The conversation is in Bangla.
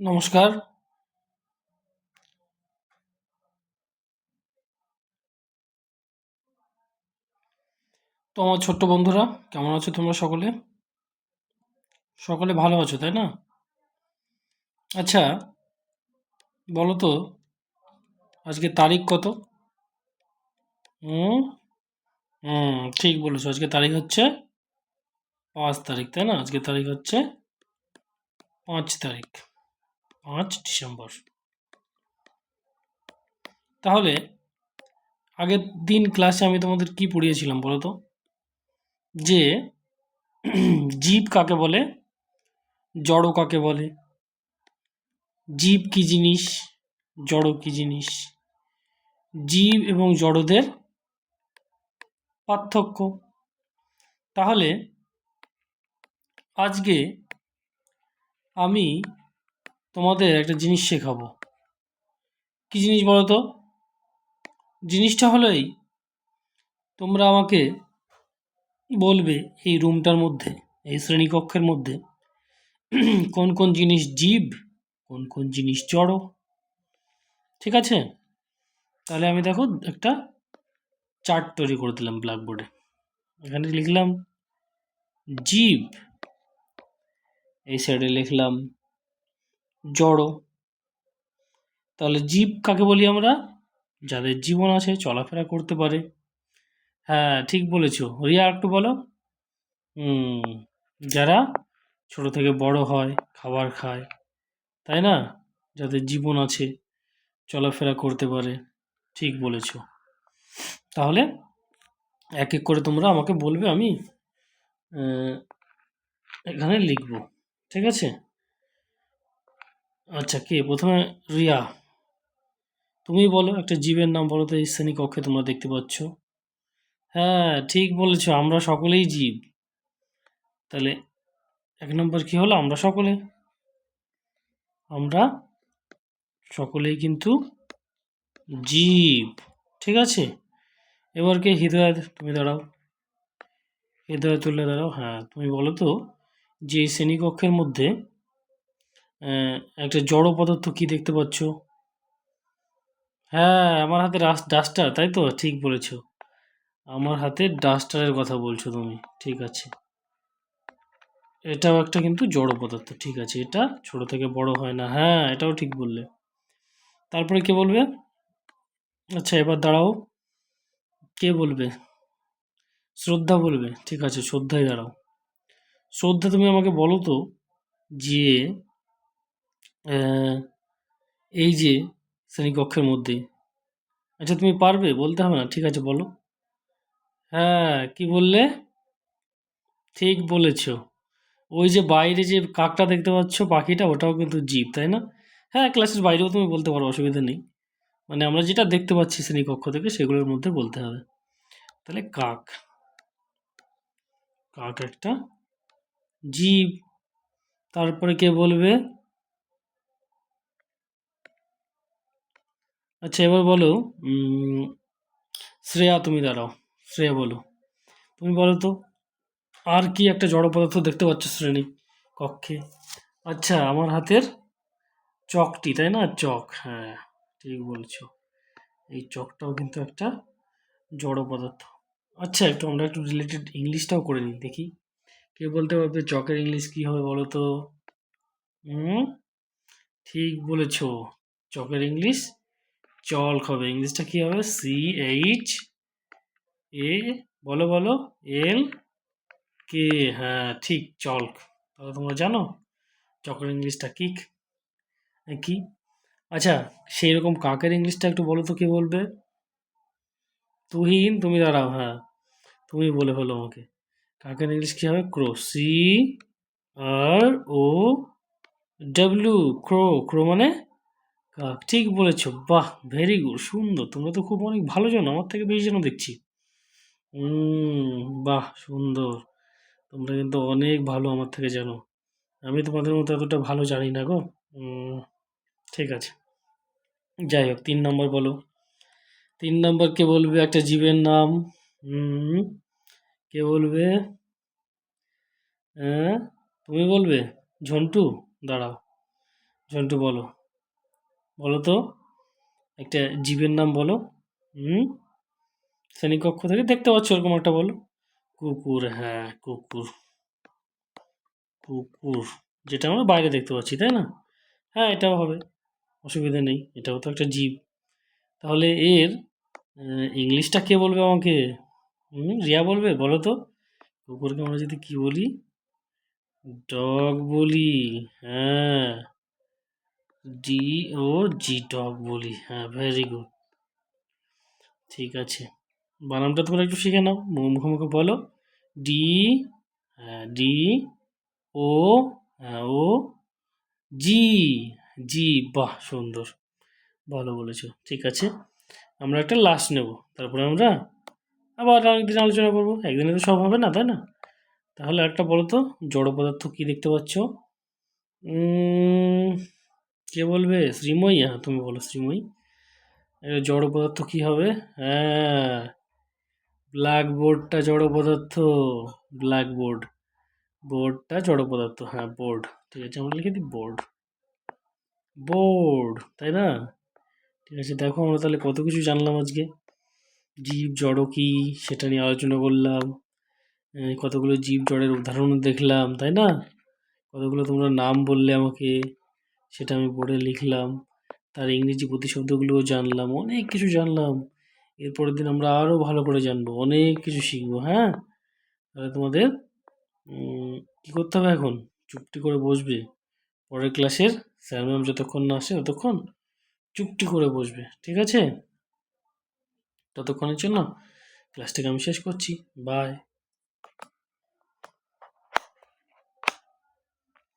নমস্কার। তো আমার ছোট্ট বন্ধুরা, কেমন আছো তোমরা সকলে? সকলে ভালো আছো, তাই না? আচ্ছা বলো তো আজকে তারিখ কত? হুম হুম ঠিক বলেছ, আজকে তারিখ হচ্ছে পাঁচ তারিখ, তাই না? আজকে তারিখ হচ্ছে পাঁচ তারিখ। পাঁচ ডিসেম্বর। তাহলে, আগের দিন ক্লাসে আমি তোমাদের কি পড়িয়েছিলাম বলো তো? যে, জীব কাকে বলে? জড় কাকে বলে? জীব কি জিনিস? জড় কি জিনিস? জীব এবং জড়দের পার্থক্য। তাহলে, আজকে আমি তোমাদের একটা জিনিস শেখাবো। কি জিনিস বলো তো জিনিসটা হলো এই, তোমরা আমাকে বলবে এই রুমটার মধ্যে, এই শ্রেণীকক্ষের মধ্যে, কোন কোন জিনিস জীব, কোন কোন জিনিস জড় ঠিক আছে? তাহলে আমি দেখো একটা চার্ট তৈরি করে দিলাম ব্ল্যাকবোর্ডে। এখানে লিখলাম, জীব, এই সাইডে লিখলাম জড়। তাহলে জীব কাকে বলি আমরা? যাদের জীবন আছে, চলাফেরা করতে পারে। হ্যাঁ ঠিক বলেছ। রিয়া একটু বলো। যারা ছোট থেকে বড় হয়, খাবার খায়, তাই না? যাদের জীবন আছে, চলাফেরা করতে পারে, ঠিক বলেছ। তাহলে এক এক করে তোমরা আমাকে বলবে, আমি এখানে লিখব, ঠিক আছে? আচ্ছা কে? প্রথমে রিয়া তুমি বলো, একটা জীবের নাম বলো তো, এই শ্রেণীকক্ষে তোমরা দেখতে পাচ্ছ। হ্যাঁ ঠিক বলেছ, আমরা সকলেই জীব। তাহলে এক নম্বর কি হলো? আমরা সকলে। আমরা সকলেই কিন্তু জীব, ঠিক আছে? এবার কে? হৃদয়, তুমি দাঁড়াও। হৃদয় তুলে দাঁড়াও হ্যাঁ তুমি বলো তো যে শ্রেণীকক্ষের মধ্যে একটা জড় পদার্থ কি দেখতে পাচ্ছ? হ্যাঁ আমার হাতে ডাস্টার, তাই তো? ঠিক বলেছ। আমার হাতে ডাস্টারের কথা বলছো তুমি। ঠিক আছে। এটাও একটা কিন্তু জড় পদার্থ। ঠিক আছে, এটা ছোট থেকে বড় হয় না। হ্যাঁ এটাও ঠিক বললে। তারপরে কে বলবে? আচ্ছা এবার দাঁড়াও। কে বলবে? শ্রদ্ধা বলবে। ঠিক আছে, শ্রদ্ধায় দাঁড়াও। শ্রদ্ধা তুমি আমাকে বলো তো যে এই যে শ্রেণীকক্ষের মধ্যে। আচ্ছা তুমি পারবে? বলতে হবে না, ঠিক আছে, বলো। হ্যাঁ কি বললে? ঠিক বলেছ। ওই যে বাইরে যে কাকটা দেখতে পাচ্ছ, পাখিটা, ওটাও কিন্তু জীব, তাই না? হ্যাঁ ক্লাসের বাইরেও তুমি বলতে পারো, অসুবিধা নেই। মানে আমরা যেটা দেখতে পাচ্ছি শ্রেণীকক্ষ থেকে, সেগুলোর মধ্যে বলতে হবে। তাহলে কাক। কাক একটা। জীব। তারপরে কে বলবে? আচ্ছা এবার বলো শ্রেয়া তুমি দাঁড়াও, শ্রেয়া বলো। তুমি বলো তো, আর কি একটা জড় পদার্থ দেখতে পাচ্ছ শ্রেণি কক্ষে? আচ্ছা আমার হাতের চকটি, তাই না? চক হ্যাঁ ঠিক বলছো। এই চকটাও কিন্তু একটা জড় পদার্থ। আচ্ছা একটু আমরা একটু রিলেটেড ইংলিশটাও করে নিই, দেখি। কে বলতে পারবে চকের ইংলিশ কি হবে বলো তো? হুম, ঠিক বলেছ, চকের ইংলিশ চল হবে ইংলিশটা কি হবে? সি এইচ এ বলো বলো। এল কে হ্যাঁ ঠিক, চল। তাহলে তোমরা জানো? চকের ইংলিশটা কি? কি? আচ্ছা সেই রকম কাকের ইংলিশটা একটু বলো তো কে বলবে? তুহিন, তুমি দাঁড়াও হ্যাঁ। তুমি বলে ফেলো আমাকে। কাকের ইংলিশ কী হবে? ক্রো সি আর ও ডাব্লিউ ক্রো ক্রো মানে ঠিক বলেছ। বাহ ভেরি গুড সুন্দর। তোমরা তো খুব অনেক ভালো জানো, আমার থেকে বেশি যেন দেখছি। বাহ, সুন্দর। তোমরা কিন্তু অনেক ভালো আমার থেকে জানো। আমি তোমাদের মতো এতটা ভালো জানি না গো। ঠিক আছে। যাই হোক, তিন নম্বর বলো। তিন নম্বর কে বলবে একটা জীবের নাম? কে বলবে? হ্যাঁ তুমি বলবে? ঝন্টু? দাঁড়াও। ঝন্টু বলো। বলো তো একটা জীবের নাম বলো। হুম? শ্রেণীকক্ষ থেকে দেখতে পাচ্ছ ওরকম একটা বলো। কুকুর হ্যাঁ কুকুর। কুকুর, যেটা আমরা বাইরে দেখতে পাচ্ছি, তাই না? হ্যাঁ এটাও হবে। অসুবিধা নেই, এটাও তো একটা জীব। তাহলে এর ইংলিশটা কে বলবে আমাকে? হুম, রিয়া বলবে, বলো তো। কুকুরকে আমরা যদি কী বলি? ডগ বলি হ্যাঁ। ডি ও জি ডগ বলি। হ্যাঁ ভেরি গুড ঠিক আছে। বানানটা তোমরা একটু শিখে নাও। মুখে মুখে বলো। ডি হ্যাঁ ডি ও হ্যাঁ ও জি জি বাহ, সুন্দর। ভালো বলেছ। ঠিক আছে। আমরা একটা লাস্ট নেব। তারপরে আমরা আবার আরেকদিন আলোচনা করব। একদিনে তো সব হবে না, তাই না? তাহলে একটা বলো তো। জড় পদার্থ কী দেখতে পাচ্ছ? কে বলবে? শ্রীময়ী? হ্যাঁ তুমি বলো শ্রীময়ী। জড় পদার্থ কী হবে? হ্যাঁ ব্ল্যাকবোর্ডটা জড় পদার্থ। ব্ল্যাকবোর্ড। বোর্ডটা জড় পদার্থ। হ্যাঁ বোর্ড। ঠিক আছে, আমরা লিখে দিই বোর্ড। বোর্ড, তাই না? ঠিক আছে, দেখো আমরা তাহলে কত কিছু জানলাম আজকে। জীব, জড় কী? সেটা নিয়ে আলোচনা করলাম। কতগুলো জীব জড়ের উদাহরণ দেখলাম, তাই না? কতগুলো তোমরা নাম বললে আমাকে। সেটা আমি বোর্ডে লিখলাম। তার ইংরেজি প্রতিশব্দগুলোও জানলাম, অনেক কিছু জানলাম। এরপরের দিন আমরা আরও ভালো করে জানব, অনেক কিছু শিখব হ্যাঁ? তাহলে তোমাদের কী করতে হবে এখন? চুপটি করে বসবে। পরের ক্লাসের স্যার ম্যাম যতক্ষণ না আসে ততক্ষণ চুপটি করে বসবে, ঠিক আছে? ততক্ষণের জন্য ক্লাসটাকে আমি শেষ করছি। বাই।